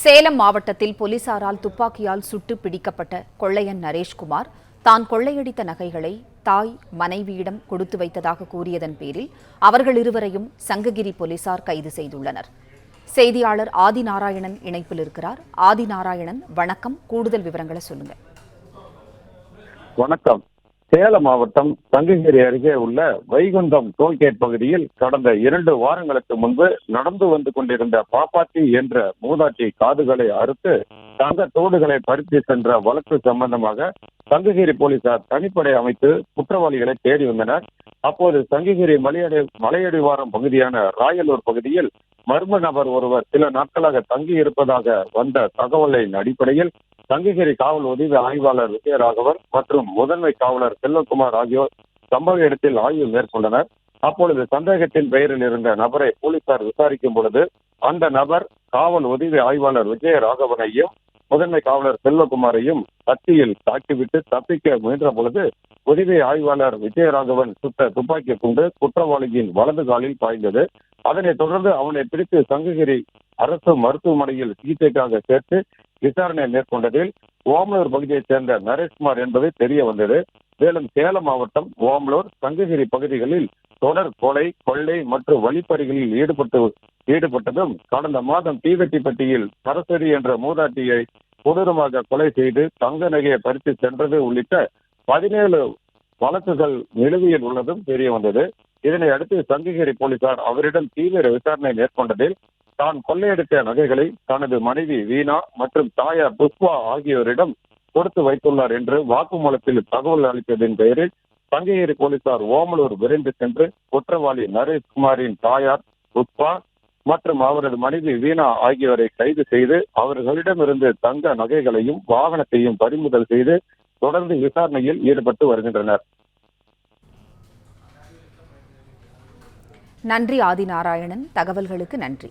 சேலம் மாவட்டத்தில் போலீசாரால் துப்பாக்கியால் சுட்டு பிடிக்கப்பட்ட கொள்ளையன் நரேஷ்குமார் தான் கொள்ளையடித்த நகைகளை தாய் மனைவியிடம் கொடுத்து வைத்ததாக கூறியதன் பேரில் அவர்கள் இருவரையும் சங்ககிரி போலீசார் கைது செய்துள்ளனர். செய்தியாளர் ஆதிநாராயணன் இணைப்பில் இருக்கிறார். ஆதிநாராயணன் வணக்கம். கூடுதல் விவரங்களை சொல்லுங்க. வணக்கம். சேலம் மாவட்டம் சங்ககிரி அருகே உள்ள வைகுண்டம் டோல்கேட் பகுதியில் கடந்த இரண்டு வாரங்களுக்கு முன்பு நடந்து வந்து கொண்டிருந்த பாப்பாத்தி என்ற மூதாட்டி காதுகளை அறுத்து தங்க தோடுகளை பறித்து சென்ற வழக்கு சம்பந்தமாக சங்ககிரி போலீசார் தனிப்படை அமைத்து குற்றவாளிகளை தேடி வந்தனர். அப்போது சங்ககிரி மலையடி மலையடிவாரம் பகுதியான ராயலூர் பகுதியில் மர்ம நபர் ஒருவர் சில நாட்களாக தங்கி இருப்பதாக வந்த தகவலின் அடிப்படையில் சங்ககிரி காவல் உதவி ஆய்வாளர் விஜயராகவன் மற்றும் முதன்மை காவலர் செல்வகுமார் ஆகியோர் சம்பவ இடத்தில் ஆய்வு மேற்கொண்டனர். அப்பொழுது சந்தேகத்தின் பெயரில் இருந்த நபரை போலீசார் விசாரிக்கும் பொழுது அந்த நபர் காவல் உதவி ஆய்வாளர் விஜயராகவனையும் முதன்மை காவலர் செல்வகுமாரையும் கத்தியில் தாக்கிவிட்டு தப்பிக்க முயன்ற பொழுது உதவி ஆய்வாளர் விஜயராகவன் சுட்ட துப்பாக்கி குண்டு குற்றவாளியின் வலது காலில் பாய்ந்தது. அதனைத் தொடர்ந்து அவனை பிடித்து சங்ககிரி அரசு மருத்துவமனையில் சிகிச்சைக்காக சேர்த்து விசாரணை மேற்கொண்டதில் ஓமலூர் பகுதியைச் சேர்ந்த நரேஷ்குமார் என்பது தெரிய வந்தது. மேலும் சேலம் மாவட்டம் ஓமலூர் சங்ககிரி பகுதிகளில் தொடர் கொலை கொள்ளை மற்றும் வழிப்பறிகளில் ஈடுபட்டு ஈடுபட்டதும் கடந்த மாதம் தீவெட்டிப்பட்டியில் சரஸ்வதி என்ற மூதாட்டியை கொடூரமாக கொலை செய்து தங்க நகையை பறித்து சென்றது உள்ளிட்ட பதினேழு வழக்குகள் நிலுவையில் உள்ளதும் தெரிய வந்தது. இதனை அடுத்து சங்ககிரி போலீசார் அவரிடம் தீவிர விசாரணை மேற்கொண்டதில் தான் கொள்ளையடித்த நகைகளை தனது மனைவி வீணா மற்றும் தாயார் புஷ்பா ஆகியோரிடம் கொடுத்து வைத்துள்ளார் என்று வாக்குமூலத்தில் தகவல் அளித்ததின் பெயரில் சங்ககிரி போலீசார் ஓமலூர் விரைந்து சென்று குற்றவாளி நரேஷ்குமாரின் தாயார் புஷ்பா மற்றும் அவரது மனைவி வீணா ஆகியோரை கைது செய்து அவர்களிடமிருந்து தங்க நகைகளையும் வாகனத்தையும் பறிமுதல் செய்து தொடர்ந்து விசாரணையில் ஈடுபட்டு வருகின்றனர். நன்றி ஆதிநாராயணன் தகவல்களுக்கு நன்றி.